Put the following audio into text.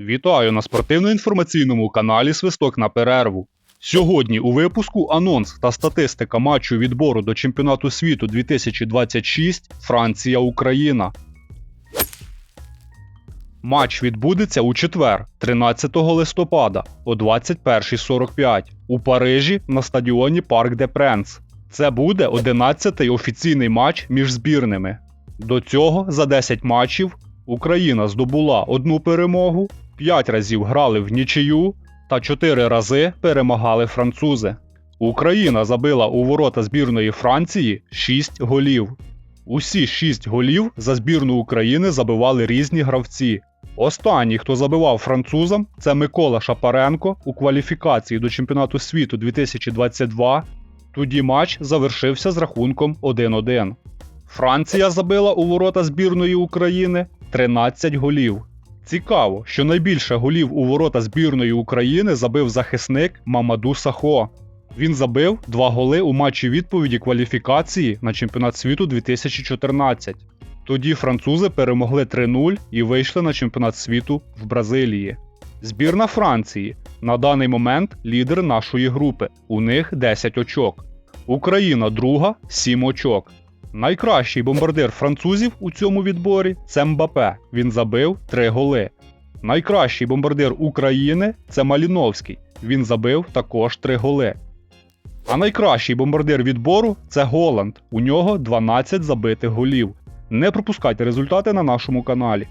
Вітаю на спортивно-інформаційному каналі Свисток на перерву. Сьогодні у випуску анонс та статистика матчу відбору до чемпіонату світу 2026 Франція-Україна. Матч відбудеться у четвер, 13 листопада о 21.45 у Парижі на стадіоні Парк де Пренс. Це буде 11-й офіційний матч між збірними. До цього за 10 матчів Україна здобула одну перемогу, 5 разів грали в нічию та 4 рази перемагали французи. Україна забила у ворота збірної Франції 6 голів. Усі 6 голів за збірну України забивали різні гравці. Останній, хто забивав французам, це Микола Шапаренко у кваліфікації до чемпіонату світу 2022. Тоді матч завершився з рахунком 1-1. Франція забила у ворота збірної України 13 голів. Цікаво, що найбільше голів у ворота збірної України забив захисник Мамаду Сахо. Він забив два голи у матчі відповіді кваліфікації на чемпіонат світу 2014. Тоді французи перемогли 3-0 і вийшли на чемпіонат світу в Бразилії. Збірна Франції на даний момент лідер нашої групи. У них 10 очок. Україна друга 7 очок. Найкращий бомбардир французів у цьому відборі це Мбапе. Він забив три голи. Найкращий бомбардир України це Маліновський. Він забив також три голи. А найкращий бомбардир відбору це Голланд. У нього 12 забитих голів. Не пропускайте результати на нашому каналі.